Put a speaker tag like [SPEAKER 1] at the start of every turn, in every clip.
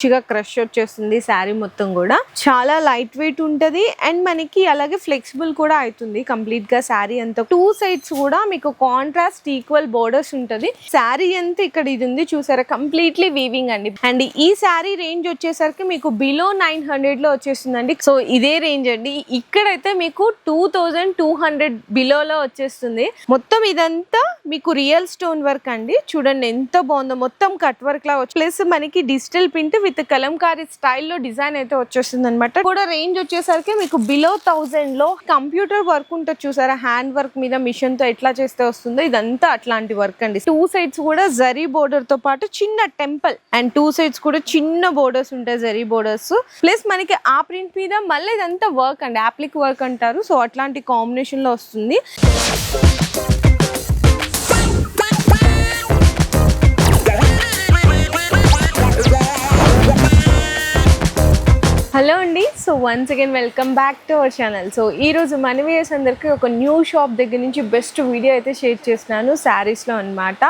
[SPEAKER 1] మంచిగా క్రష్ వచ్చేస్తుంది శారీ మొత్తం కూడా. చాలా లైట్ వెయిట్ ఉంటుంది అండ్ మనకి అలాగే ఫ్లెక్సిబుల్ కూడా అవుతుంది కంప్లీట్గా శారీ అంతా. టూ సైడ్స్ కూడా మీకు కాంట్రాస్ట్ ఈక్వల్ బోర్డర్స్ ఉంటుంది. శారీ అంతా ఇక్కడ ఇది ఉంది చూసారా? కంప్లీట్లీ వీవింగ్ అండి. అండ్ ఈ శారీ రేంజ్ వచ్చేసరికి మీకు బిలో నైన్ హండ్రెడ్లో వచ్చేస్తుందండి. సో ఇదే రేంజ్ అండి. ఇక్కడైతే మీకు టూ థౌజండ్ టూ హండ్రెడ్ బిలోలో వచ్చేస్తుంది. మొత్తం ఇదంతా మీకు రియల్ స్టోన్ వర్క్ అండి. చూడండి ఎంత బాగుందో. మొత్తం కట్ వర్క్ లా వచ్చి ప్లస్ మనకి డిజిటల్ ప్రింట్ విత్ కలంకారీ స్టైల్లో డిజైన్ అయితే వచ్చేసింది అనమాట కూడా రేంజ్ వచ్చేసరికి మీకు బిలో థౌజండ్లో కంప్యూటర్ వర్క్ ఉంటుంది చూసారా? హ్యాండ్ వర్క్ మీద మిషన్తో ఎట్లా చేస్తే వస్తుందో? ఇదంతా అట్లాంటి వర్క్ అండి. టూ సైడ్స్ కూడా జరీ బోర్డర్తో పాటు చిన్న టెంపుల్ అండ్ టూ సైడ్స్ కూడా చిన్న బోర్డర్స్ ఉంటాయి జరీ బోర్డర్స్ ప్లస్ మనకి ఆ ప్రింట్ మీద మళ్ళీ ఇదంతా వర్క్ అండి. యాప్లిక్ వర్క్ అంటారు. సో అట్లాంటి కాంబినేషన్లో వస్తుంది. హలో అండి. So once again welcome back to our channel so ఈ రోజు మన వ్యూయర్స్ అందరికీ ఒక న్యూ షాప్ దగ్గర నుంచి బెస్ట్ వీడియో అయితే షేర్ చేస్తున్నాను శారీస్లో అన్నమాట.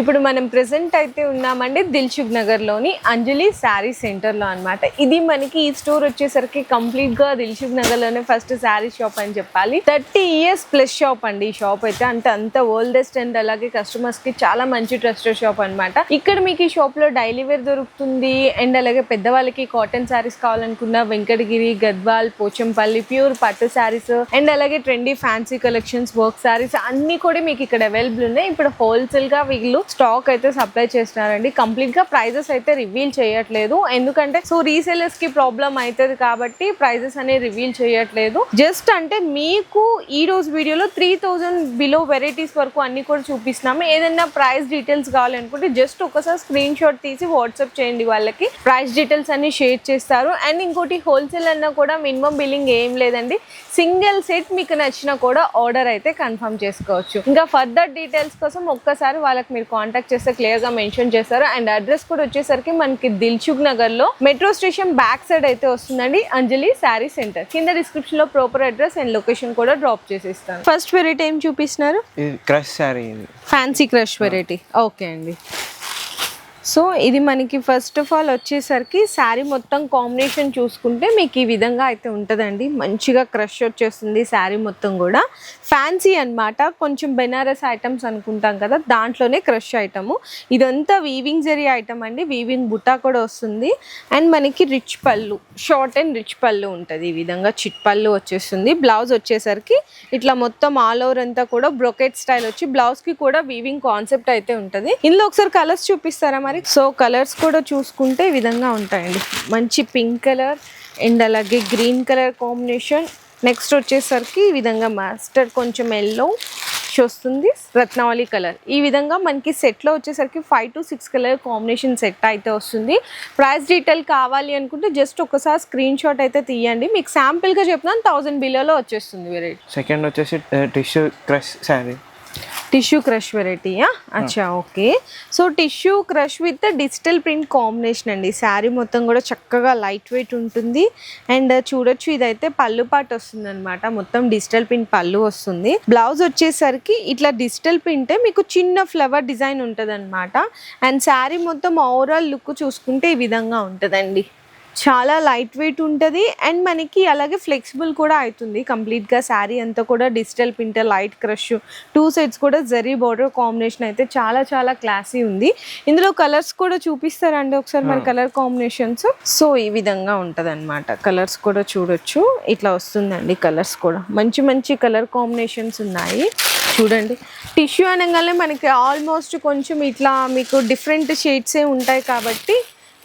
[SPEAKER 1] ఇప్పుడు మనం ప్రెసెంట్ అయితే ఉన్నామండి దిల్సుఖ్ నగర్లోని అంజలి శారీ సెంటర్లో అన్నమాట. ఇది మనకి ఈ స్టోర్ వచ్చేసరికి కంప్లీట్గా దిల్సుఖ్ నగర్లోనే ఫస్ట్ శారీ షాప్ అని చెప్పాలి. థర్టీ ఇయర్స్ ప్లస్ షాప్ అండి ఈ షాప్ అయితే. అంటే అంత ఓల్డెస్ట్ అండ్ అలాగే కస్టమర్స్కి చాలా మంచి ట్రస్టెడ్ షాప్ అన్నమాట. ఇక్కడ మీకు ఈ షాప్లో డైలీ వేర్ దొరుకుతుంది అండ్ అలాగే పెద్దవాళ్ళకి కాటన్ శారీస్ కాకుండా వెంకటగిరి గద్వాల్ పోచంపల్లి ప్యూర్ పట్టు శారీస్ అండ్ అలాగే trendy fancy collections work saris అన్ని కూడా మీకు ఇక్కడ అవైలబుల్ ఉన్నాయి. ఇప్పుడు హోల్సేల్గా వీళ్ళు స్టాక్ అయితే సప్లై చేస్తున్నారండి. కంప్లీట్గా ప్రైజెస్ అయితే రివీల్ చేయట్లేదు. ఎందుకంటే సో రీసేలర్స్కి ప్రాబ్లం అవుతుంది కాబట్టి ప్రైజెస్ అనేవి రివీల్ చేయట్లేదు. జస్ట్ అంటే మీకు ఈ రోజు వీడియోలో త్రీ థౌజండ్ బిలో వెరైటీస్ వరకు అన్ని కూడా చూపిస్తున్నాము. ఏదైనా ప్రైస్ డీటెయిల్స్ కావాలనుకుంటే జస్ట్ ఒకసారి స్క్రీన్ షాట్ తీసి వాట్సాప్ చేయండి వాళ్ళకి. ప్రైస్ డీటెయిల్స్ అన్ని షేర్ చేస్తారు. అండ్ ఇంకోటి హోల్సేల్ అన్నా కూడా మినిమం బిల్లింగ్ ఏం లేదండి. సింగిల్ సెట్ మీకు నచ్చినా కూడా ఆర్డర్ అయితే కన్ఫర్మ్ చేసుకోవచ్చు. ఇంకా ఫర్దర్ డీటెయిల్స్ కోసం ఒక్కసారి వాళ్ళకి మీరు కాంటాక్ట్ చేస్తే క్లియర్గా మెన్షన్ చేస్తారు. అండ్ అడ్రస్ కూడా వచ్చేసరికి మనకి దిల్చుక్ నగర్లో మెట్రో స్టేషన్ బ్యాక్ సైడ్ అయితే వస్తుందండి. అంజలి శారీ సెంటర్ కింద డిస్క్రిప్షన్లో ప్రాపర్ అడ్రస్ అండ్ లొకేషన్ కూడా డ్రాప్ చేసేస్తాను. ఫస్ట్ వెరైటీ ఏం చూపిస్తున్నారు?
[SPEAKER 2] Crush sari
[SPEAKER 1] fancy crush variety okay అండి. సో ఇది మనకి ఫస్ట్ ఆఫ్ ఆల్ వచ్చేసరికి శారీ మొత్తం కాంబినేషన్ చూసుకుంటే మీకు ఈ విధంగా అయితే ఉంటుందండి. మంచిగా క్రష్ వచ్చేస్తుంది శారీ మొత్తం కూడా. ఫ్యాన్సీ అన్నమాట. కొంచెం బెనారస్ ఐటమ్స్ అనుకుంటాం కదా దాంట్లోనే క్రష్ ఐటము ఇదంతా వీవింగ్ జరీ ఐటమ్ అండి. వీవింగ్ బుట్టా కూడా వస్తుంది. అండ్ మనకి రిచ్ పళ్ళు షార్ట్ అండ్ రిచ్ పళ్ళు ఉంటుంది. ఈ విధంగా చిట్ పళ్ళు వచ్చేస్తుంది. బ్లౌజ్ వచ్చేసరికి ఇట్లా మొత్తం ఆల్ ఓవర్ అంతా కూడా బ్రొకెట్ స్టైల్ వచ్చి బ్లౌజ్కి కూడా వీవింగ్ కాన్సెప్ట్ అయితే ఉంటుంది. ఇందులో ఒకసారి కలర్స్ చూపిస్తారా ఒకసారి సో కలర్స్ కూడా చూసుకుంటే ఈ విధంగా ఉంటాయండి. మంచి పింక్ కలర్ అండ్ అలాగే గ్రీన్ కలర్ కాంబినేషన్ నెక్స్ట్ వచ్చేసరికి ఈ విధంగా మాస్టర్ కొంచెం ఎల్లో వస్తుంది. రత్నావళి కలర్ ఈ విధంగా మనకి సెట్లో వచ్చేసరికి five to six colour combination set అయితే వస్తుంది. ప్రైస్ డీటెయిల్ కావాలి అనుకుంటే జస్ట్ ఒకసారి స్క్రీన్ షాట్ అయితే తీయండి. మీకు శాంపిల్గా చెప్పినాను థౌజండ్ బిలోలో వచ్చేస్తుంది వెరైటీ
[SPEAKER 2] సెకండ్ వచ్చేసి tissue crush sari
[SPEAKER 1] tissue crush వెరైటీయా అచ్చా okay. So tissue crush with digital print combination అండి. శారీ మొత్తం కూడా చక్కగా లైట్ వెయిట్ ఉంటుంది. అండ్ చూడొచ్చు ఇదైతే పళ్ళు పాటు వస్తుంది అనమాట మొత్తం డిజిటల్ ప్రింట్ పళ్ళు వస్తుంది. బ్లౌజ్ వచ్చేసరికి ఇట్లా డిజిటల్ ప్రింటే మీకు చిన్న ఫ్లవర్ డిజైన్ ఉంటుంది అనమాట అండ్ శారీ మొత్తం ఓవరాల్ లుక్ చూసుకుంటే ఈ విధంగా ఉంటుందండి. చాలా లైట్ వెయిట్ ఉంటుంది. అండ్ మనకి అలాగే ఫ్లెక్సిబుల్ కూడా అవుతుంది కంప్లీట్గా శారీ అంతా కూడా digital print light crush two sides కూడా జరీ బార్డర్ కాంబినేషన్ అయితే చాలా చాలా క్లాసీ ఉంది. ఇందులో కలర్స్ కూడా చూపిస్తారండి ఒకసారి మరి కలర్ కాంబినేషన్స్ సో ఈ విధంగా ఉంటుంది అనమాట కలర్స్ కూడా చూడొచ్చు. ఇట్లా వస్తుందండి కలర్స్ కూడా. మంచి మంచి కలర్ కాంబినేషన్స్ ఉన్నాయి. చూడండి. టిష్యూ అనగానే మనకి ఆల్మోస్ట్ కొంచెం ఇట్లా మీకు డిఫరెంట్ షేడ్సే ఉంటాయి కాబట్టి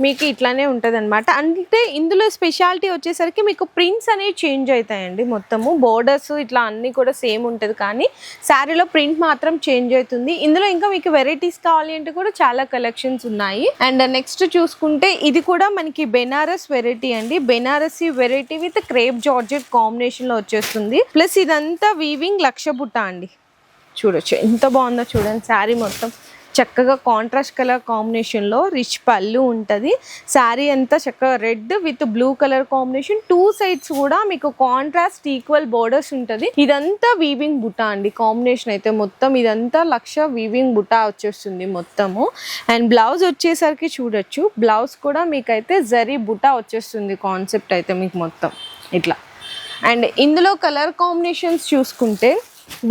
[SPEAKER 1] మీకు ఇట్లానే ఉంటుంది అనమాట అంటే ఇందులో స్పెషాలిటీ వచ్చేసరికి మీకు ప్రింట్స్ అనేవి చేంజ్ అవుతాయండి మొత్తము. బోర్డర్స్ ఇట్లా అన్నీ కూడా సేమ్ ఉంటుంది కానీ శారీలో ప్రింట్ మాత్రం చేంజ్ అవుతుంది ఇందులో ఇంకా మీకు వెరైటీస్ కావాలి అంటే కూడా చాలా కలెక్షన్స్ ఉన్నాయి. అండ్ నెక్స్ట్ చూసుకుంటే ఇది కూడా మనకి బెనారస్ వెరైటీ అండి. Banarasi variety with crepe georgette కాంబినేషన్లో వచ్చేస్తుంది. ప్లస్ ఇదంతా వీవింగ్ లక్ష బుట్ట అండి. చూడొచ్చు. ఎంత బాగుందో చూడండి. శారీ మొత్తం. చక్కగా కాంట్రాస్ట్ కలర్ కాంబినేషన్లో రిచ్ పళ్ళు ఉంటుంది. శారీ అంతా చక్కగా red with blue colour combination two sides కూడా మీకు కాంట్రాస్ట్ ఈక్వల్ బోర్డర్స్ ఉంటుంది. ఇదంతా వీవింగ్ బుట్ట అండి. కాంబినేషన్ అయితే మొత్తం ఇదంతా లక్ష వీవింగ్ బుట్ట వచ్చేస్తుంది మొత్తము. అండ్ బ్లౌజ్ వచ్చేసరికి చూడొచ్చు. బ్లౌజ్ కూడా మీకైతే జరీ బుట్ట వచ్చేస్తుంది కాన్సెప్ట్ అయితే మీకు మొత్తం. ఇట్లా. అండ్ ఇందులో కలర్ కాంబినేషన్స్ చూసుకుంటే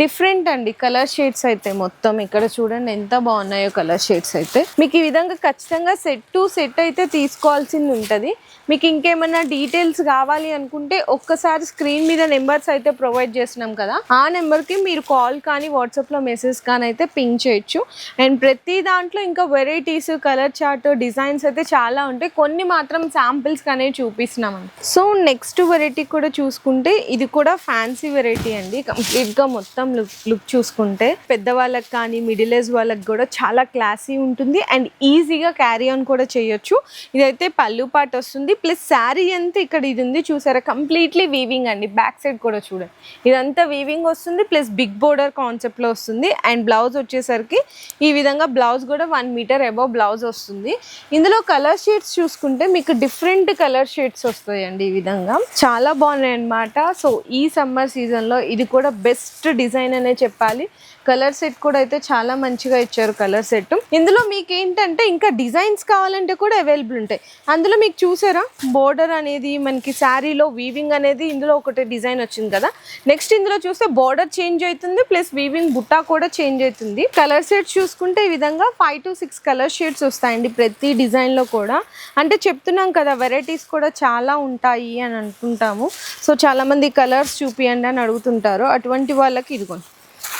[SPEAKER 1] డిఫరెంట్ అండి. కలర్ షేడ్స్ అయితే మొత్తం ఇక్కడ చూడండి ఎంత బాగున్నాయో కలర్ షేడ్స్ అయితే. మీకు ఈ విధంగా ఖచ్చితంగా సెట్ టు సెట్ అయితే తీసుకోవాల్సింది ఉంటుంది. మీకు ఇంకేమైనా డీటెయిల్స్ కావాలి అనుకుంటే ఒక్కసారి స్క్రీన్ మీద నెంబర్స్ అయితే ప్రొవైడ్ చేసినాం కదా. ఆ నెంబర్కి మీరు కాల్ కానీ వాట్సాప్లో మెసేజ్ కానీ అయితే పింక్ చేయొచ్చు. అండ్ ప్రతి దాంట్లో ఇంకా వెరైటీస్ కలర్ చార్ట్ డిజైన్స్ అయితే చాలా ఉంటాయి. కొన్ని మాత్రం శాంపిల్స్ అనేవి చూపిస్తున్నాం సో నెక్స్ట్ వెరైటీ కూడా చూసుకుంటే ఇది కూడా ఫ్యాన్సీ వెరైటీ అండి. కంప్లీట్గా మొత్తం లుక్ లుక్ చూసుకుంటే పెద్దవాళ్ళకి కానీ మిడిల్ ఏజ్ వాళ్ళకి కూడా చాలా క్లాసీ ఉంటుంది. అండ్ ఈజీగా క్యారీ ఆన్ కూడా చేయొచ్చు. ఇదైతే పళ్ళు పాట వస్తుంది. ప్లస్ శారీ అంతా ఇక్కడ ఇది ఉంది చూసారా? కంప్లీట్లీ వీవింగ్ అండి. బ్యాక్ సైడ్ కూడా చూడండి. ఇదంతా వీవింగ్ వస్తుంది ప్లస్ బిగ్ బోర్డర్ కాన్సెప్ట్లో వస్తుంది. అండ్ బ్లౌజ్ వచ్చేసరికి ఈ విధంగా బ్లౌజ్ కూడా వన్ మీటర్ అబౌవ్ బ్లౌజ్ వస్తుంది. ఇందులో కలర్ షేడ్స్ చూసుకుంటే మీకు డిఫరెంట్ కలర్ షేడ్స్ వస్తాయండి ఈ విధంగా. చాలా బాగున్నాయి అన్నమాట సో ఈ సమ్మర్ సీజన్లో ఇది కూడా బెస్ట్ డిజైన్ అనే చెప్పాలి. కలర్ సెట్ కూడా అయితే చాలా మంచిగా ఇచ్చారు కలర్ సెట్. ఇందులో మీకు ఏంటంటే ఇంకా డిజైన్స్ కావాలంటే కూడా అవైలబుల్ ఉంటాయి. అందులో మీకు చూసారా? బోర్డర్ అనేది మనకి శారీలో వీవింగ్ అనేది ఇందులో ఒకటి డిజైన్ వచ్చింది కదా. నెక్స్ట్ ఇందులో చూస్తే బోర్డర్ చేంజ్ అవుతుంది ప్లస్ వీవింగ్ బుట్టా కూడా చేంజ్ అవుతుంది. కలర్ సెట్ చూసుకుంటే ఈ విధంగా five to six colour shades వస్తాయండి ప్రతి డిజైన్లో కూడా. అంటే చెప్తున్నాం కదా వెరైటీస్ కూడా చాలా ఉంటాయి అని అనుకుంటాము. సో చాలామంది కలర్స్ చూపియండి అని అడుగుతుంటారు. అటువంటి వాళ్ళకి ఇదిగోండి.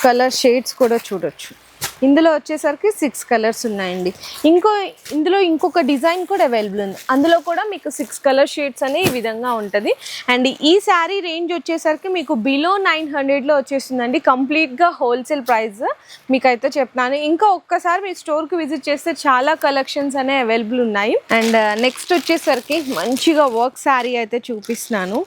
[SPEAKER 1] కలర్ షేడ్స్ కూడా చూడొచ్చు. ఇందులో వచ్చేసరికి సిక్స్ కలర్స్ ఉన్నాయండి. ఇంకో ఇందులో ఇంకొక డిజైన్ కూడా అవైలబుల్ ఉంది. అందులో కూడా మీకు సిక్స్ కలర్ షేడ్స్ అనే ఈ విధంగా ఉంటుంది. అండ్ ఈ శారీ రేంజ్ వచ్చేసరికి మీకు బిలో నైన్ హండ్రెడ్లో వచ్చేసిందండి కంప్లీట్గా హోల్సేల్ ప్రైస్ మీకైతే చెప్తాను ఇంకా ఒక్కసారి మీ స్టోర్కి విజిట్ చేస్తే చాలా కలెక్షన్స్ అనే అవైలబుల్ ఉన్నాయి. అండ్ uh, నెక్స్ట్ వచ్చేసరికి మంచిగా వర్క్ శారీ అయితే చూపిస్తున్నాను.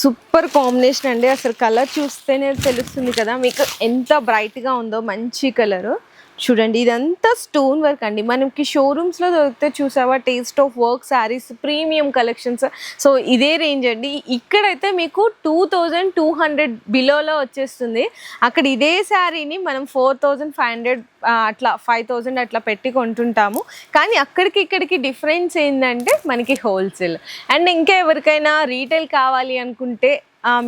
[SPEAKER 1] సూపర్ కాంబినేషన్ అండి. అసలు కలర్ చూస్తేనే తెలుస్తుంది కదా మీకు ఎంత బ్రైట్గా ఉందో మంచి కలరు. చూడండి ఇదంతా స్టోన్ వర్క్ అండి. మనకి షోరూమ్స్లో దొరికితే చూసావా? Taste of work saris premium collections so ఇదే రేంజ్ అండి. ఇక్కడైతే మీకు టూ థౌజండ్ టూ హండ్రెడ్ బిలోలో వచ్చేస్తుంది. అక్కడ ఇదే శారీని మనం ఫోర్ థౌజండ్ ఫైవ్ హండ్రెడ్ అట్లా ఫైవ్ థౌజండ్ అట్లా పెట్టి కొంటుంటాము. కానీ అక్కడికి ఇక్కడికి డిఫరెన్స్ ఏంటంటే మనకి హోల్సేల్ అండ్ ఇంకా ఎవరికైనా రీటైల్ కావాలి అనుకుంటే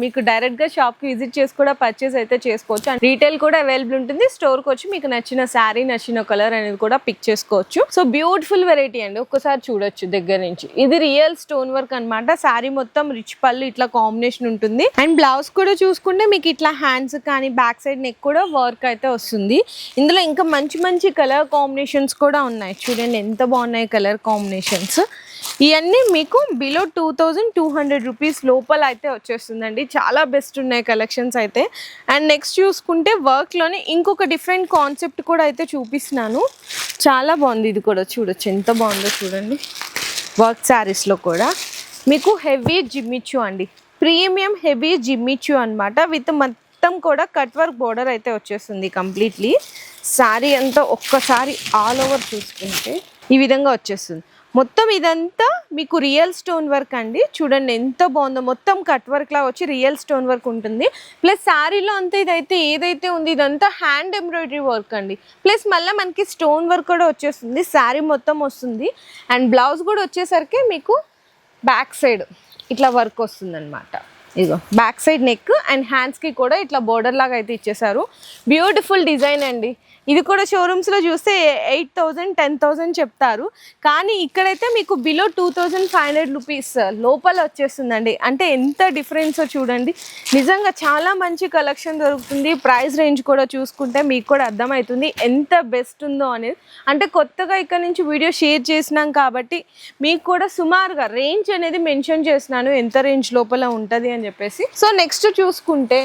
[SPEAKER 1] మీకు డైరెక్ట్గా షాప్కి విజిట్ చేసి కూడా పర్చేస్ అయితే చేసుకోవచ్చు. అండ్ రీటైల్ కూడా అవైలబుల్ ఉంటుంది. స్టోర్కి వచ్చి మీకు నచ్చిన శారీ నచ్చిన కలర్ అనేది కూడా పిక్ చేసుకోవచ్చు. సో బ్యూటిఫుల్ వెరైటీ అండి. ఒక్కసారి చూడొచ్చు దగ్గర నుంచి. ఇది రియల్ స్టోన్ వర్క్ అన్నమాట. శారీ మొత్తం రిచ్ పళ్ళు ఇట్లా కాంబినేషన్ ఉంటుంది. అండ్ బ్లౌజ్ కూడా చూసుకుంటే మీకు ఇట్లా హ్యాండ్స్ కానీ బ్యాక్ సైడ్ నెక్ కూడా వర్క్ అయితే వస్తుంది. ఇందులో ఇంకా మంచి మంచి కలర్ కాంబినేషన్స్ కూడా ఉన్నాయి. చూడండి ఎంత బాగున్నాయి కలర్ కాంబినేషన్స్ ఇవన్నీ మీకు below two thousand two hundred rupees లోపల అయితే వచ్చేస్తుంది. వచ్చేస్తుందండి చాలా బెస్ట్ ఉన్నాయి కలెక్షన్స్ అయితే. అండ్ నెక్స్ట్ చూసుకుంటే వర్క్లోనే ఇంకొక డిఫరెంట్ కాన్సెప్ట్ కూడా అయితే చూపిస్తున్నాను. చాలా బాగుంది ఇది కూడా చూడొచ్చు. ఎంత బాగుందో చూడండి. వర్క్ శారీస్లో కూడా. మీకు హెవీ జిమ్మిచ్చు అండి. ప్రీమియం హెవీ జిమ్మిచ్చు అనమాట విత్ మొత్తం కూడా కట్ వర్క్ బోర్డర్ అయితే వచ్చేస్తుంది కంప్లీట్లీ శారీ అంతా ఒక్కసారి ఆల్ ఓవర్ చూసుకుంటే ఈ విధంగా వచ్చేస్తుంది. మొత్తం ఇదంతా మీకు రియల్ స్టోన్ వర్క్ అండి. చూడండి ఎంత బాగుందో. మొత్తం కట్ వర్క్లా వచ్చి రియల్ స్టోన్ వర్క్ ఉంటుంది. ప్లస్ శారీలో అంతా ఇదైతే ఏదైతే ఉంది ఇదంతా హ్యాండ్ ఎంబ్రాయిడరీ వర్క్ అండి. ప్లస్ మళ్ళీ మనకి స్టోన్ వర్క్ కూడా వచ్చేస్తుంది. శారీ మొత్తం వస్తుంది. అండ్ బ్లౌజ్ కూడా వచ్చేసరికి మీకు బ్యాక్ సైడ్ ఇట్లా వర్క్ వస్తుంది అనమాట ఇదిగో బ్యాక్ సైడ్ నెక్ అండ్ హ్యాండ్స్కి కూడా ఇట్లా బోర్డర్ లాగా అయితే ఇచ్చేసారు. బ్యూటిఫుల్ డిజైన్ అండి. ఇది కూడా షోరూమ్స్లో చూస్తే ఎయిట్ థౌజండ్ టెన్ థౌజండ్ చెప్తారు. కానీ ఇక్కడైతే మీకు below two thousand five hundred rupees లోపల వచ్చేస్తుందండి. అంటే ఎంత డిఫరెన్స్ చూడండి. నిజంగా చాలా మంచి కలెక్షన్ దొరుకుతుంది. ప్రైస్ రేంజ్ కూడా చూసుకుంటే మీకు కూడా అర్థమవుతుంది ఎంత బెస్ట్ ఉందో అనేది. అంటే కొత్తగా ఇక్కడ నుంచి వీడియో షేర్ చేసినాం కాబట్టి మీకు కూడా సుమారుగా రేంజ్ అనేది మెన్షన్ చేసినాను ఎంత రేంజ్ లోపల ఉంటుంది అని చెప్పేసి. సో నెక్స్ట్ చూసుకుంటే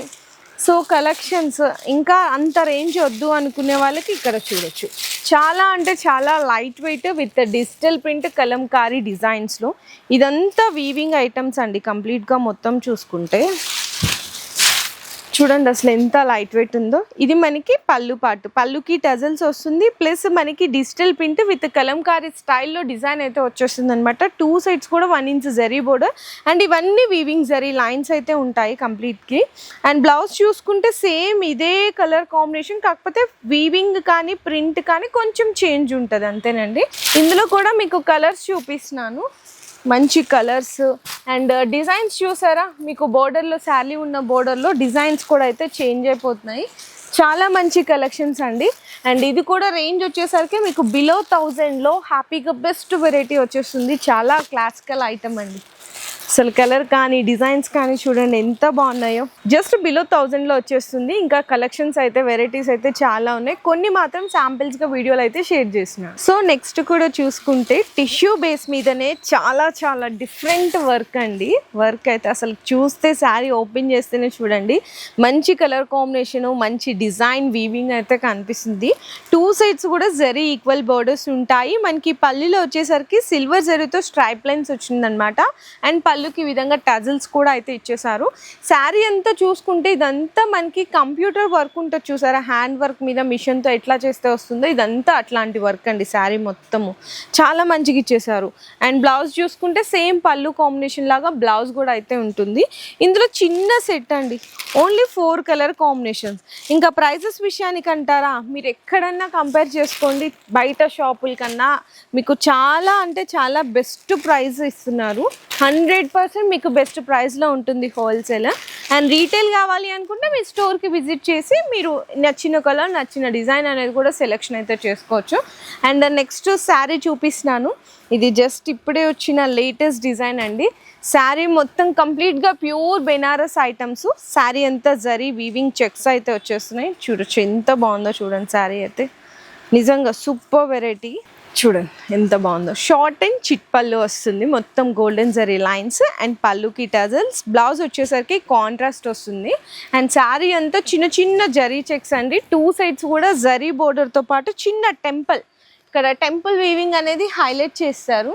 [SPEAKER 1] సో కలెక్షన్స్ ఇంకా అంత రేంజ్ వద్దు అనుకునే వాళ్ళకి ఇక్కడ చూడొచ్చు. చాలా అంటే చాలా light weight with digital print Kalamkari డిజైన్స్లో ఇదంతా వీవింగ్ ఐటమ్స్ అండి కంప్లీట్గా మొత్తం చూసుకుంటే. చూడండి అసలు ఎంత లైట్ వెయిట్ ఉందో. ఇది మనకి పళ్ళు పాటు. పళ్ళుకి టజల్స్ వస్తుంది ప్లస్ మనకి డిజిటల్ ప్రింట్ విత్ కలంకారీ స్టైల్లో డిజైన్ అయితే వచ్చేస్తుంది అనమాట టూ సైడ్స్ కూడా one inch zari border and ఇవన్నీ వీవింగ్ జరీ లైన్స్ అయితే ఉంటాయి కంప్లీట్కి అండ్ బ్లౌజ్ చూసుకుంటే సేమ్ ఇదే కలర్ కాంబినేషన్ కాకపోతే వీవింగ్ కానీ ప్రింట్ కానీ కొంచెం చేంజ్ ఉంటుంది అంతేనండి. ఇందులో కూడా మీకు కలర్స్ చూపిస్తున్నాను. మంచి కలర్స్ అండ్ uh, డిజైన్స్ చూసారా? మీకు బోర్డర్లో శారీ ఉన్న బోర్డర్లో డిజైన్స్ కూడా అయితే చేంజ్ అయిపోతున్నాయి. చాలా మంచి కలెక్షన్స్ అండి. అండ్ ఇది కూడా రేంజ్ వచ్చేసరికి మీకు బిలో థౌజండ్లో హ్యాపీగా బెస్ట్ వెరైటీ వచ్చేస్తుంది. చాలా క్లాసికల్ ఐటమ్ అండి. అసలు కలర్ కానీ డిజైన్స్ కానీ చూడండి ఎంత బాగున్నాయో. జస్ట్ బిలో థౌజండ్లో వచ్చేస్తుంది. ఇంకా కలెక్షన్స్ అయితే వెరైటీస్ అయితే చాలా ఉన్నాయి. కొన్ని మాత్రం శాంపిల్స్గా వీడియోలు అయితే షేర్ చేసిన సో నెక్స్ట్ కూడా చూసుకుంటే టిష్యూ బేస్ మీదనే చాలా చాలా డిఫరెంట్ వర్క్ అండి. వర్క్ అయితే అసలు చూస్తే శారీ ఓపెన్ చేస్తేనే చూడండి. మంచి కలర్ కాంబినేషన్ మంచి డిజైన్ వీవింగ్ అయితే కనిపిస్తుంది. టూ సైడ్స్ కూడా జరీ ఈక్వల్ బోర్డర్స్ ఉంటాయి. మనకి పల్లిలో వచ్చేసరికి సిల్వర్ జరీతో స్ట్రైప్ లైన్స్ వచ్చిందనమాట అండ్ పళ్ళుకి ఈ విధంగా టజల్స్ కూడా అయితే ఇచ్చేసారు శారీ అంతా చూసుకుంటే ఇదంతా మనకి కంప్యూటర్ వర్క్ ఉంటుంది చూసారా? హ్యాండ్ వర్క్ మీద మిషన్తో ఎట్లా చేస్తే వస్తుందో ఇదంతా అట్లాంటి వర్క్ అండి శారీ మొత్తము. చాలా మంచిగా ఇచ్చేసారు అండ్ బ్లౌజ్ చూసుకుంటే సేమ్ పళ్ళు కాంబినేషన్ లాగా బ్లౌజ్ కూడా అయితే ఉంటుంది. ఇందులో చిన్న సెట్ అండి. Only four colour combinations. ఇంకా ప్రైజెస్ విషయానికి అంటారా? మీరు ఎక్కడన్నా కంపేర్ చేసుకోండి. బయట షాపుల కన్నా మీకు చాలా అంటే చాలా బెస్ట్ ప్రైస్ ఇస్తున్నారు. హండ్రెడ్ పర్సెంట్ మీకు బెస్ట్ ప్రైస్లో ఉంటుంది హోల్సేల్ అండ్ రీటైల్ కావాలి అనుకుంటే మీ స్టోర్కి విజిట్ చేసి మీరు నచ్చిన కలర్ నచ్చిన డిజైన్ అనేది కూడా సెలెక్షన్ అయితే చేసుకోవచ్చు. అండ్ నెక్స్ట్ శారీ చూపిస్తున్నాను. ఇది జస్ట్ ఇప్పుడే వచ్చిన లేటెస్ట్ డిజైన్ అండి. శారీ మొత్తం కంప్లీట్గా ప్యూర్ బెనారస్ ఐటమ్స్ శారీ అంతా జరీ వీవింగ్ చెక్స్ అయితే వచ్చేస్తున్నాయి. చూడొచ్చు ఎంత బాగుందో చూడండి శారీ అయితే. నిజంగా సూపర్ వెరైటీ చూడండి ఎంత బాగుందో. షార్ట్ అండ్ చిట్ పళ్ళు వస్తుంది. మొత్తం గోల్డెన్ జరీ లైన్స్ అండ్ పళ్ళుకి టజల్స్ బ్లౌజ్ వచ్చేసరికి కాంట్రాస్ట్ వస్తుంది. అండ్ శారీ అంతా చిన్న చిన్న జరీ చెక్స్ అండి. టూ సైడ్స్ కూడా జరీ బోర్డర్తో పాటు చిన్న టెంపుల్ ఇక్కడ టెంపుల్ వీవింగ్ అనేది హైలైట్ చేస్తారు.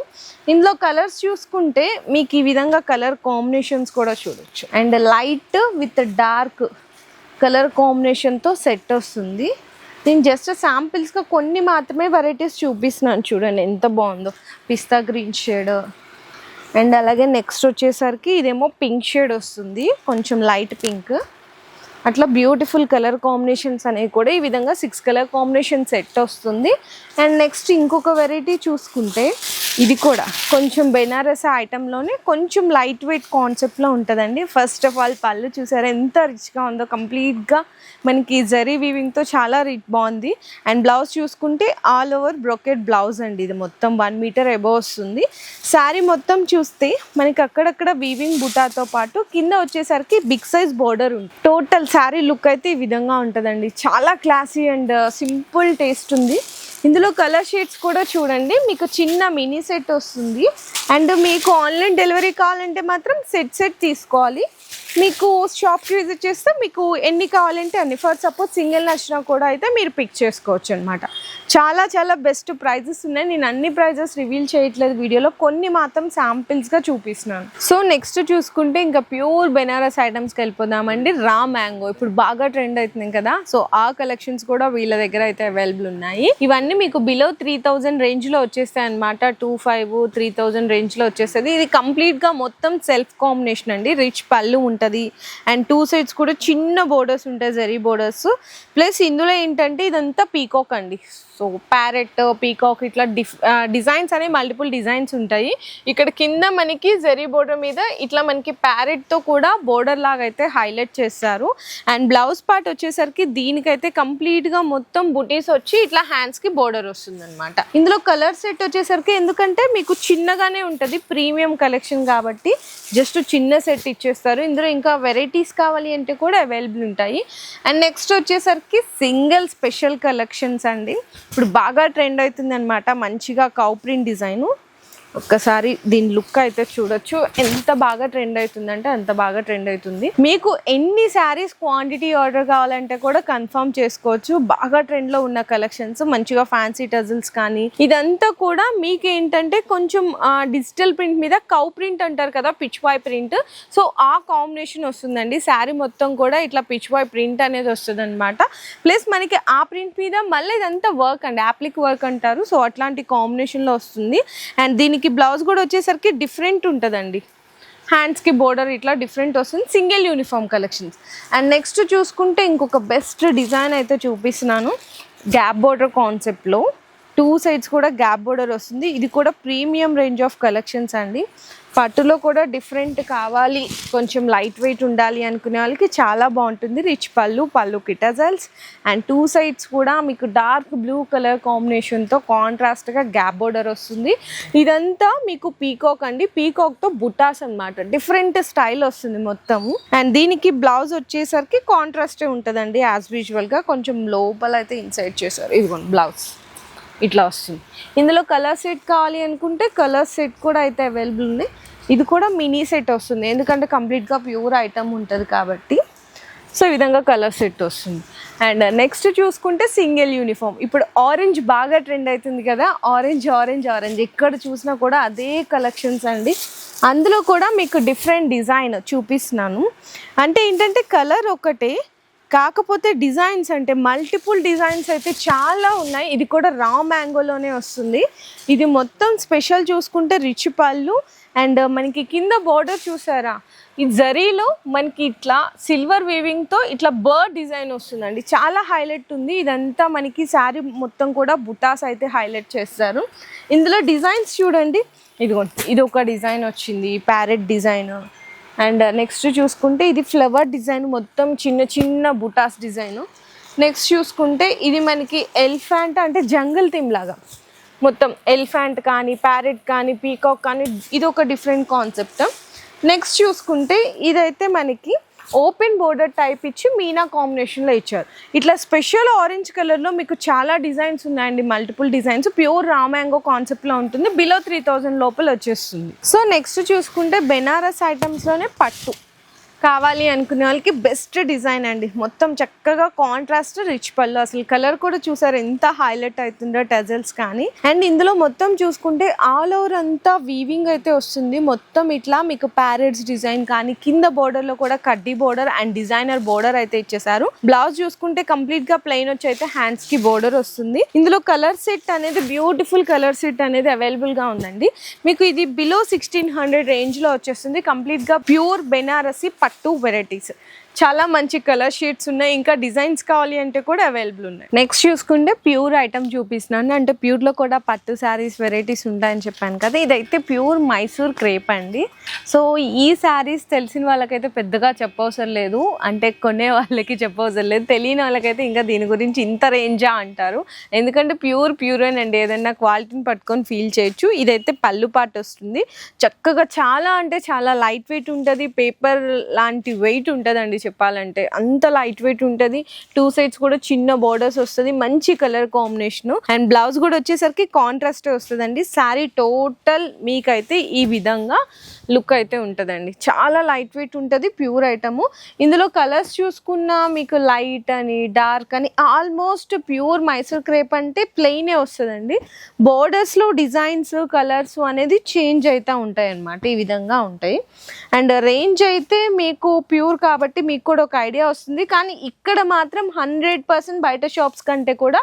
[SPEAKER 1] ఇందులో కలర్స్ చూసుకుంటే మీకు ఈ విధంగా కలర్ కాంబినేషన్స్ కూడా చూడొచ్చు. And light with dark colour కాంబినేషన్తో సెట్ వస్తుంది. నేను జస్ట్ శాంపిల్స్గా కొన్ని మాత్రమే వెరైటీస్ చూపిస్తున్నాను చూడండి ఎంత బాగుందో. పిస్తా గ్రీన్ షేడ్ అండ్ అలాగే నెక్స్ట్ వచ్చేసరికి ఇదేమో పింక్ షేడ్ వస్తుంది కొంచెం లైట్ పింక్ అట్లా బ్యూటిఫుల్ కలర్ కాంబినేషన్స్ అనేవి కూడా ఈ విధంగా సిక్స్ కలర్ కాంబినేషన్ సెట్ వస్తుంది. అండ్ నెక్స్ట్ ఇంకొక వెరైటీ చూసుకుంటే ఇది కూడా కొంచెం బెనారస్ ఐటెంలోనే కొంచెం లైట్ వెయిట్ కాన్సెప్ట్లో ఉంటుందండి. ఫస్ట్ ఆఫ్ ఆల్ పళ్ళు చూసారా? ఎంత రిచ్గా ఉందో కంప్లీట్గా మనకి జరీ వీవింగ్తో చాలా రిచ్ బాగుంది. అండ్ బ్లౌజ్ చూసుకుంటే ఆల్ ఓవర్ బ్రొకెట్ బ్లౌజ్ అండి ఇది మొత్తం. వన్ మీటర్ ఎబో వస్తుంది. శారీ మొత్తం చూస్తే మనకి అక్కడక్కడ వీవింగ్ బుటాతో పాటు కింద వచ్చేసరికి బిగ్ సైజ్ బోర్డర్ ఉంది. టోటల్ శారీ లుక్ అయితే ఈ విధంగా ఉంటుందండి. చాలా క్లాసీ అండ్ సింపుల్ టేస్ట్ ఉంది. ఇందులో కలర్ షేడ్స్ కూడా చూడండి. మీకు చిన్న మినీ సెట్ వస్తుంది. అండ్ మీకు ఆన్లైన్ డెలివరీ కావాలంటే మాత్రం సెట్ సెట్ తీసుకోవాలి. మీకు షాప్కి విజిట్ చేస్తే మీకు ఎన్ని కావాలంటే అన్ని. ఫర్ సపోజ్ సింగిల్ నచ్చినా కూడా అయితే మీరు పిక్ చేసుకోవచ్చు అనమాట చాలా చాలా బెస్ట్ ప్రైజెస్ ఉన్నాయి. నేను అన్ని ప్రైజెస్ రివీల్ చేయట్లేదు వీడియోలో. కొన్ని మాత్రం శాంపిల్స్గా చూపిస్తున్నాను. సో నెక్స్ట్ చూసుకుంటే ఇంకా ప్యూర్ బెనారస్ ఐటమ్స్కి వెళ్ళిపోదామండి. Raw mango. ఇప్పుడు బాగా ట్రెండ్ అవుతుంది కదా. సో ఆ కలెక్షన్స్ కూడా వీళ్ళ దగ్గర అయితే అవైలబుల్ ఉన్నాయి. ఇవన్నీ మీకు బిలో త్రీ థౌజండ్ రేంజ్లో వచ్చేస్తాయి అనమాట టూ ఫైవ్ త్రీ థౌజండ్ రేంజ్లో వచ్చేస్తుంది. ఇది కంప్లీట్గా మొత్తం సెల్ఫ్ కాంబినేషన్ అండి. రిచ్ పళ్ళు ఉంటుంది. అండ్ టూ సైడ్స్ కూడా చిన్న బోర్డర్స్ ఉంటాయి జరీ బోర్డర్స్ ప్లస్ ఇందులో ఏంటంటే ఇదంతా పీకాక్ అండి. సో ప్యారెట్ పీకాక్ ఇట్లా డిఫ్ డిజైన్స్ అనేవి మల్టిపుల్ డిజైన్స్ ఉంటాయి. ఇక్కడ కింద మనకి జెరీ బోర్డర్ మీద ఇట్లా మనకి ప్యారెట్తో కూడా బోర్డర్ లాగా అయితే హైలైట్ చేస్తారు. అండ్ బ్లౌజ్ పార్ట్ వచ్చేసరికి దీనికైతే కంప్లీట్గా మొత్తం బుటీస్ వచ్చి ఇట్లా హ్యాండ్స్కి బోర్డర్ వస్తుంది అనమాట ఇందులో కలర్ సెట్ వచ్చేసరికి ఎందుకంటే మీకు చిన్నగానే ఉంటుంది ప్రీమియం కలెక్షన్ కాబట్టి జస్ట్ చిన్న సెట్ ఇచ్చేస్తారు. ఇందులో ఇంకా వెరైటీస్ కావాలి అంటే కూడా అవైలబుల్ ఉంటాయి. అండ్ నెక్స్ట్ వచ్చేసరికి సింగిల్ స్పెషల్ కలెక్షన్స్ అండి. ఇప్పుడు బాగా ట్రెండ్ అవుతుంది అనమాట మంచిగా కౌ ప్రింట్ డిజైను ఒక్కసారి దీని లుక్ అయితే చూడొచ్చు. ఎంత బాగా ట్రెండ్ అవుతుందంటే అంత బాగా ట్రెండ్ అవుతుంది. మీకు ఎన్ని శారీస్ క్వాంటిటీ ఆర్డర్ కావాలంటే కూడా కన్ఫర్మ్ చేసుకోవచ్చు. బాగా ట్రెండ్లో ఉన్న కలెక్షన్స్ మంచిగా ఫ్యాన్సీ టజిల్స్ కానీ ఇదంతా కూడా మీకు ఏంటంటే కొంచెం డిజిటల్ ప్రింట్ మీద కౌ ప్రింట్ అంటారు కదా పిచ్ బాయ్ ప్రింట్. సో ఆ కాంబినేషన్ వస్తుందండి. శారీ మొత్తం కూడా ఇట్లా పిచ్ బాయ్ ప్రింట్ అనేది వస్తుంది అనమాట ప్లస్ మనకి ఆ ప్రింట్ మీద మళ్ళీ ఇదంతా వర్క్ అండి. యాప్లిక్ వర్క్ అంటారు. సో అట్లాంటి కాంబినేషన్లో వస్తుంది. అండ్ దీనికి బ్లౌజ్ కూడా వచ్చేసరికి డిఫరెంట్ ఉంటుందండి. హ్యాండ్స్కి బోర్డర్ ఇట్లా డిఫరెంట్ వస్తుంది. Single uniform collections and next చూసుకుంటే ఇంకొక బెస్ట్ డిజైన్ అయితే చూపిస్తున్నాను. గ్యాప్ బోర్డర్ కాన్సెప్ట్లో టూ సైడ్స్ కూడా గ్యాప్ బోర్డర్ వస్తుంది. ఇది కూడా ప్రీమియం రేంజ్ ఆఫ్ కలెక్షన్స్ అండి. పట్టులో కూడా డిఫరెంట్ కావాలి. కొంచెం లైట్ వెయిట్ ఉండాలి అనుకునే వాళ్ళకి చాలా బాగుంటుంది. రిచ్ పళ్ళు పళ్ళు కిటజల్స్ అండ్ టూ సైడ్స్ కూడా మీకు డార్క్ బ్లూ కలర్ కాంబినేషన్తో కాంట్రాస్ట్గా గ్యాప్ బోర్డర్ వస్తుంది. ఇదంతా మీకు పీకాక్ అండి. పీకాక్తో బుటాస్ అన్నమాట. డిఫరెంట్ స్టైల్ వస్తుంది మొత్తము. అండ్ దీనికి బ్లౌజ్ వచ్చేసరికి కాంట్రాస్టే ఉంటుందండి యాజ్ యూజువల్గా కొంచెం లోపల అయితే ఇన్సైడ్ చేశారు. ఇదిగోండి బ్లౌజ్ ఇట్లా వస్తుంది. ఇందులో కలర్ సెట్ కావాలి అనుకుంటే కలర్ సెట్ కూడా అయితే అవైలబుల్ ఉంది. ఇది కూడా మినీ సెట్ వస్తుంది. ఎందుకంటే కంప్లీట్గా ప్యూర్ ఐటమ్ ఉంటుంది కాబట్టి. సో ఈ విధంగా కలర్ సెట్ వస్తుంది. అండ్ నెక్స్ట్ చూసుకుంటే సింగిల్ యూనిఫామ్ ఇప్పుడు ఆరెంజ్ బాగా ట్రెండ్ అవుతుంది కదా? ఆరెంజ్ ఆరెంజ్ ఆరెంజ్ ఎక్కడ చూసినా కూడా అదే కలెక్షన్స్ అండి. అందులో కూడా మీకు డిఫరెంట్ డిజైన్ చూపిస్తున్నాను. అంటే ఏంటంటే కలర్ ఒకటే కాకపోతే డిజైన్స్ అంటే మల్టిపుల్ డిజైన్స్ అయితే చాలా ఉన్నాయి. ఇది కూడా రా మ్యాంగోలోనే వస్తుంది. ఇది మొత్తం స్పెషల్ చూసుకుంటే రిచ్ పళ్ళు అండ్ మనకి కింద బోర్డర్ చూసారా? ఈ జరీలో మనకి ఇట్లా సిల్వర్ వీవింగ్తో ఇట్లా బర్డ్ డిజైన్ వస్తుందండి. చాలా హైలైట్ ఉంది. ఇదంతా మనకి శారీ మొత్తం కూడా బుటాస్ అయితే హైలైట్ చేస్తారు. ఇందులో డిజైన్స్ చూడండి. ఇదిగోండి. ఇది ఒక డిజైన్ వచ్చింది. Parrot design. అండ్ నెక్స్ట్ చూసుకుంటే ఇది ఫ్లవర్ డిజైన్ మొత్తం చిన్న చిన్న బుటాస్ డిజైన్. నెక్స్ట్ చూసుకుంటే ఇది మనకి ఎలిఫెంట్ అంటే జంగల్ థీమ్ లాగా. మొత్తం ఎలిఫెంట్ కానీ ప్యారెట్ కానీ పీకాక్ కానీ ఇది ఒక డిఫరెంట్ కాన్సెప్ట్. నెక్స్ట్ చూసుకుంటే ఇదైతే మనకి ఓపెన్ బోర్డర్ టైప్ ఇచ్చి మీనా కాంబినేషన్లో ఇచ్చారు. ఇట్లా స్పెషల్ ఆరెంజ్ కలర్లో మీకు చాలా డిజైన్స్ ఉన్నాయండి. మల్టిపుల్ డిజైన్స్ ప్యూర్ రామాంగో కాన్సెప్ట్లో ఉంటుంది. బిలో త్రీ థౌజండ్ లోపల వచ్చేస్తుంది. సో నెక్స్ట్ చూసుకుంటే బెనారస్ ఐటమ్స్లోనే పట్టు. కావాలి అనుకునే వాళ్ళకి బెస్ట్ డిజైన్ అండి. మొత్తం చక్కగా కాంట్రాస్ట్ రిచ్ పళ్ళు. అసలు కలర్ కూడా చూసారు ఎంత హైలైట్ అవుతుందో టజల్స్ కానీ. అండ్ ఇందులో మొత్తం చూసుకుంటే ఆల్ ఓవర్ అంతా వీవింగ్ అయితే వస్తుంది. మొత్తం ఇట్లా మీకు ప్యారెట్స్ డిజైన్ కానీ కింద బోర్డర్లో లో కూడా కడ్డీ బోర్డర్ అండ్ డిజైనర్ బోర్డర్ అయితే ఇచ్చేసారు బ్లౌజ్ చూసుకుంటే కంప్లీట్గా ప్లెయిన్ వచ్చి అయితే హ్యాండ్స్కి బోర్డర్ వస్తుంది. ఇందులో కలర్ సెట్ అనేది బ్యూటిఫుల్ కలర్ సెట్ అనేది అవైలబుల్గా ఉందండి. మీకు ఇది బిలో సిక్స్టీన్ హండ్రెడ్ రేంజ్లో వచ్చేస్తుంది. కంప్లీట్గా ప్యూర్ బెనారసి పట్టు వెరైటీస్ చాలా మంచి కలర్ షీట్స్ ఉన్నాయి. ఇంకా డిజైన్స్ కావాలి అంటే కూడా అవైలబుల్ ఉన్నాయి. నెక్స్ట్ చూసుకుంటే ప్యూర్ ఐటమ్ చూపిస్తున్నాను. అంటే ప్యూర్లో కూడా పట్టు శారీస్ వెరైటీస్ ఉంటాయని చెప్పాను కదా. ఇదైతే ప్యూర్ మైసూర్ క్రేప్ అండి. సో ఈ శారీస్ తెలిసిన వాళ్ళకైతే పెద్దగా చెప్పవసరం లేదు. అంటే కొనే వాళ్ళకి చెప్పవసరం లేదు. తెలియని వాళ్ళకైతే ఇంకా దీని గురించి ఇంత రేంజా అంటారు. ఎందుకంటే ప్యూర్ ప్యూరేన్ అండి. ఏదైనా క్వాలిటీని పట్టుకొని ఫీల్ చేయొచ్చు. ఇదైతే పళ్ళు పాటు వస్తుంది. చక్కగా చాలా అంటే చాలా లైట్ వెయిట్ ఉంటుంది. పేపర్ లాంటి వెయిట్ ఉంటుందండి చెప్పాలంటే అంత లైట్ వెయిట్ ఉంటుంది. టూ సైడ్స్ కూడా చిన్న బోర్డర్స్ వస్తుంది. మంచి కలర్ కాంబినేషన్ అండ్ బ్లౌజ్ కూడా వచ్చేసరికి కాంట్రాస్ట్ వస్తుందండి. శారీ టోటల్ మీకైతే ఈ విధంగా లుక్ అయితే ఉంటుందండి. చాలా లైట్ వెయిట్ ఉంటుంది ప్యూర్ ఐటము ఇందులో కలర్స్ చూసుకున్నా మీకు లైట్ అని డార్క్ అని ఆల్మోస్ట్ ప్యూర్ మైసూర్ క్రేప్ అంటే ప్లెయినే వస్తుందండి. బోర్డర్స్లో డిజైన్స్ కలర్స్ అనేది చేంజ్ అవుతూ ఉంటాయి అన్నమాట ఈ విధంగా ఉంటాయి. అండ్ రేంజ్ అయితే మీకు ప్యూర్ కాబట్టి మీ మీకు కూడా ఒక ఐడియా వస్తుంది. కానీ ఇక్కడ మాత్రం హండ్రెడ్ పర్సెంట్ బయట షాప్స్ కంటే కూడా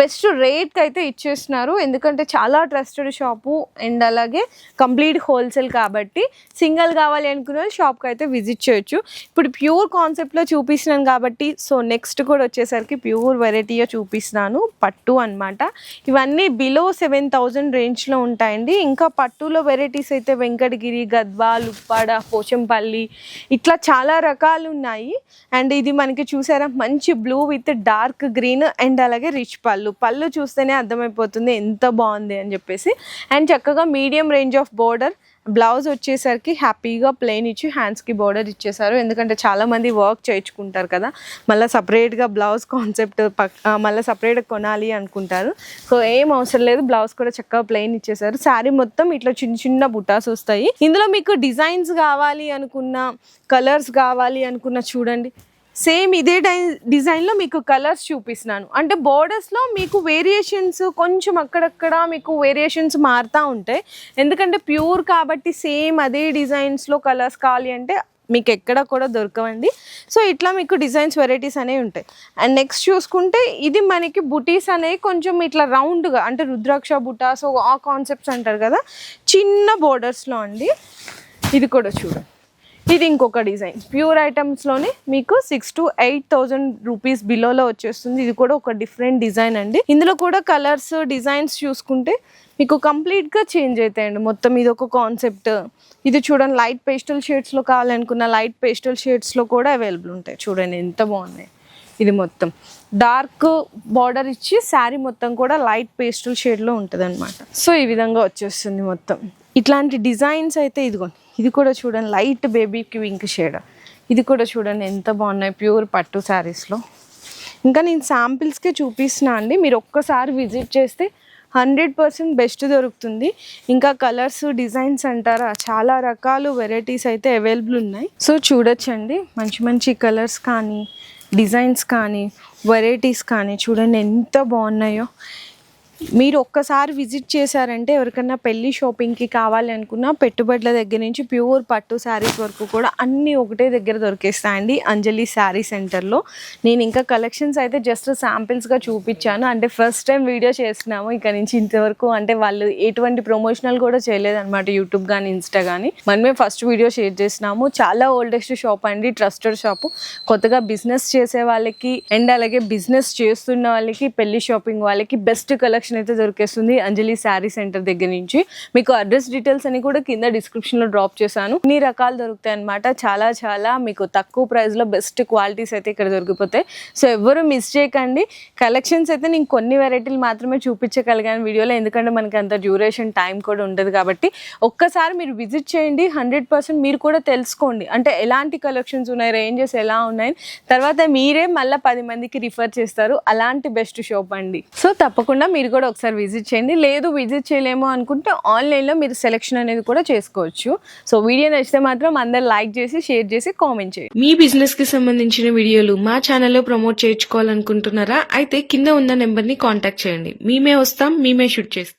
[SPEAKER 1] బెస్ట్ రేట్కి అయితే ఇచ్చేస్తున్నారు. ఎందుకంటే చాలా ట్రస్టెడ్ షాపు అండ్ అలాగే కంప్లీట్ హోల్సేల్ కాబట్టి సింగిల్ కావాలి అనుకున్న వాళ్ళు షాప్కి అయితే విజిట్ చేయొచ్చు. ఇప్పుడు ప్యూర్ కాన్సెప్ట్లో చూపిస్తున్నాను కాబట్టి సో నెక్స్ట్ కూడా వచ్చేసరికి ప్యూర్ వెరైటీగా చూపిస్తున్నాను. పట్టు అన్నమాట. ఇవన్నీ బిలో సెవెన్ థౌజండ్ రేంజ్లో ఉంటాయండి. ఇంకా పట్టులో వెరైటీస్ అయితే వెంకటగిరి గద్వాల్ ఉప్పాడ పోచంపల్లి ఇట్లా చాలా రకాలు ఉన్నాయి. అండ్ ఇది మనకి చూసారా మంచి blue with dark green and అలాగే రిచ్ పళ్ళు. పళ్ళు చూస్తేనే అర్థమైపోతుంది ఎంత బాగుంది అని చెప్పేసి. అండ్ చక్కగా medium range of border blouse వచ్చేసరికి హ్యాపీగా ప్లెయిన్ ఇచ్చి హ్యాండ్స్కి బార్డర్ ఇచ్చేసారు. ఎందుకంటే చాలామంది వర్క్ చేయించుకుంటారు కదా. మళ్ళీ సపరేట్గా బ్లౌజ్ కాన్సెప్ట్ పక్ మళ్ళీ సపరేట్గా కొనాలి అనుకుంటారు. సో ఏం అవసరం లేదు. బ్లౌజ్ కూడా చక్కగా ప్లెయిన్ ఇచ్చేసారు. శారీ మొత్తం ఇట్లా చిన్న చిన్న బుటాస్ వస్తాయి. ఇందులో మీకు డిజైన్స్ కావాలి అనుకున్న కలర్స్ కావాలి అనుకున్న చూడండి. సేమ్ ఇదే డై డిజైన్లో మీకు కలర్స్ చూపిస్తున్నాను. అంటే బోర్డర్స్లో మీకు వేరియేషన్స్ కొంచెం అక్కడక్కడ మీకు వేరియేషన్స్ మారుతూ ఉంటాయి ఎందుకంటే ప్యూర్ కాబట్టి సేమ్ అదే డిజైన్స్లో కలర్స్ కావాలి అంటే మీకు ఎక్కడ కూడా దొరకవండి. సో ఇట్లా మీకు డిజైన్స్ వెరైటీస్ అనేవి ఉంటాయి. అండ్ నెక్స్ట్ చూసుకుంటే ఇది మనకి బుటీస్ అనేవి కొంచెం ఇట్లా రౌండ్గా అంటే రుద్రాక్ష బుటాస్ ఆ కాన్సెప్ట్స్ అంటారు కదా చిన్న బోర్డర్స్లో అండి. ఇది కూడా చూడండి ఇది ఇంకొక డిజైన్. ప్యూర్ ఐటమ్స్లోనే మీకు six to eight thousand rupees బిలోలో వచ్చేస్తుంది. ఇది కూడా ఒక డిఫరెంట్ డిజైన్ అండి. ఇందులో కూడా కలర్స్ డిజైన్స్ చూసుకుంటే మీకు కంప్లీట్గా చేంజ్ అవుతాయండి మొత్తం ఇది ఒక కాన్సెప్ట్. ఇది చూడండి లైట్ పేస్టల్ షేడ్స్లో కావాలనుకున్న లైట్ పేస్టల్ షేడ్స్లో కూడా అవైలబుల్ ఉంటాయి. చూడండి ఎంత బాగున్నాయి. ఇది మొత్తం. డార్క్ బార్డర్ ఇచ్చి శారీ మొత్తం కూడా లైట్ పేస్టల్ షేడ్లో ఉంటుంది అనమాట సో ఈ విధంగా వచ్చేస్తుంది మొత్తం. ఇట్లాంటి డిజైన్స్ అయితే ఇదిగోండి. ఇది కూడా చూడండి లైట్ బేబీకి వింక్ షేడ్ ఇది కూడా చూడండి ఎంత బాగున్నాయి ప్యూర్ పట్టు శారీస్లో ఇంకా నేను శాంపిల్స్కే చూపిస్తున్నా అండి. మీరు ఒక్కసారి విజిట్ చేస్తే హండ్రెడ్ పర్సెంట్ బెస్ట్ దొరుకుతుంది. ఇంకా కలర్స్ డిజైన్స్ అంటారా చాలా రకాలు వెరైటీస్ అయితే అవైలబుల్ ఉన్నాయి. సో చూడొచ్చండి. మంచి మంచి కలర్స్ కానీ డిజైన్స్ కానీ వెరైటీస్ కానీ చూడండి ఎంత బాగున్నాయో. మీరు ఒక్కసారి విజిట్ చేశారంటే ఎవరికైనా పెళ్ళి షాపింగ్కి కావాలి అనుకున్నా పెట్టుబడుల దగ్గర నుంచి ప్యూర్ పట్టు శారీస్ వరకు కూడా అన్నీ ఒకటే దగ్గర దొరికేస్తాయండి అంజలి శారీ సెంటర్లో. నేను ఇంకా కలెక్షన్స్ అయితే జస్ట్ శాంపిల్స్గా చూపించాను. అంటే ఫస్ట్ టైం వీడియో చేస్తున్నాము. ఇక నుంచి ఇంతవరకు అంటే వాళ్ళు ఎటువంటి ప్రమోషనల్ కూడా చేయలేదన్నమాట యూట్యూబ్ కానీ ఇన్స్టా కానీ మనమే ఫస్ట్ వీడియో షేర్ చేసినాము చాలా ఓల్డెస్ట్ షాప్ అండి ట్రస్టెడ్ షాపు. కొత్తగా బిజినెస్ చేసే వాళ్ళకి అండ్ అలాగే బిజినెస్ చేస్తున్న వాళ్ళకి పెళ్ళి షాపింగ్ వాళ్ళకి బెస్ట్ కలెక్షన్ అయితే దొరికేస్తుంది. అంజలి శారీ సెంటర్ దగ్గర నుంచి. మీకు అడ్రస్ డీటెయిల్స్ అని కూడా కింద డిస్క్రిప్షన్లో డ్రాప్ చేశాను. ఇన్ని రకాలు దొరుకుతాయి అనమాట చాలా చాలా మీకు తక్కువ ప్రైస్లో లో బెస్ట్ క్వాలిటీస్ అయితే ఇక్కడ దొరికిపోతాయి. సో ఎవరు మిస్ చేయకండి. కలెక్షన్స్ అయితే నేను కొన్ని వెరైటీలు మాత్రమే చూపించగలిగాను వీడియోలో. ఎందుకంటే మనకి అంత డ్యూరేషన్ టైం కూడా ఉండదు కాబట్టి. ఒక్కసారి మీరు విజిట్ చేయండి. హండ్రెడ్ పర్సెంట్ మీరు కూడా తెలుసుకోండి. అంటే ఎలాంటి కలెక్షన్స్ ఉన్నాయి రేంజెస్ ఎలా ఉన్నాయి. తర్వాత మీరే మళ్ళీ పది మందికి రిఫర్ చేస్తారు. అలాంటి బెస్ట్ షాప్ అండి. సో తప్పకుండా మీరు కూడా ఒకసారి విజిట్ చేయండి. లేదు విజిట్ చేయలేము అనుకుంటే ఆన్లైన్లో మీరు సెలెక్షన్ అనేది కూడా చేసుకోవచ్చు. సో వీడియో నచ్చితే మాత్రం అందరు లైక్ చేసి షేర్ చేసి కామెంట్ చేయండి.
[SPEAKER 3] మీ బిజినెస్కి సంబంధించిన వీడియోలు మా ఛానల్లో ప్రమోట్ చేయించుకోవాలనుకుంటున్నారా? అయితే కింద ఉన్న నెంబర్ని కాంటాక్ట్ చేయండి. మేమే వస్తాం మేమే షూట్ చేస్తాం.